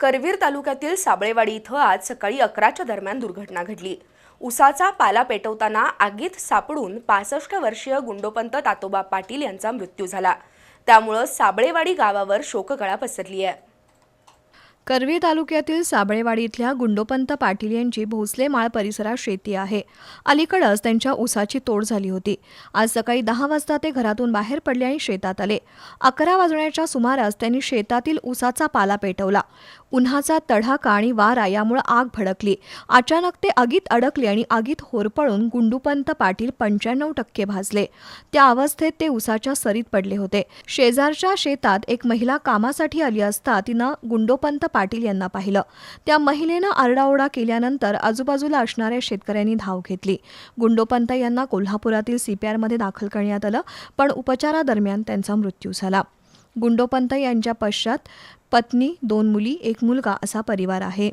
करवीर तालुक्यातील साबळेवाडी इथं आज सकाळी अकराच्या दरम्यान दुर्घटना घडली. उसाचा पाला पेटवताना आगीत सापडून पासष्ट वर्षीय गुंडोपंत तातोबा पाटील यांचा मृत्यू झाला. त्यामुळं साबळेवाडी गावावर शोककळा पसरली आहे करवी तालुक्यातील साबळेवाडी इथल्या गुंडोपंत पाटील यांची भोसले माळ परिसरात शेती आहे. अलीकडच त्यांच्या ऊसाची तोड झाली होती. आज सकाळी दहा वाजता ते घरातून बाहेर पडले आणि शेतात आले. अकरा वाजण्याच्या सुमारास त्यांनी शेतातील ऊसाचा पाला पेटवला. उन्हाचा तडाखा आणि वारा यामुळे आग भडकली. अचानक ते आगीत अडकले आणि आगीत होरपळून गुंडूपंत पाटील पंच्याण्णव टक्के भाजले. त्या अवस्थेत ते उसाच्या सरीत पडले होते. शेजारच्या शेतात एक महिला कामासाठी आली असता तिनं गुंडोपंत पाटील यांना पाहिलं. त्या महिलेनं आरडाओरडा केल्यानंतर आजूबाजूला असणाऱ्या शेतकऱ्यांनी धाव घेतली. गुंडोपंत यांना कोल्हापुरातील सीपीआरमध्ये दाखल करण्यात आलं पण उपचारादरम्यान त्यांचा मृत्यू झाला. गुंडोपंत यांच्या पश्चात पत्नी दोन मुली एक मुलगा असा परिवार आहे.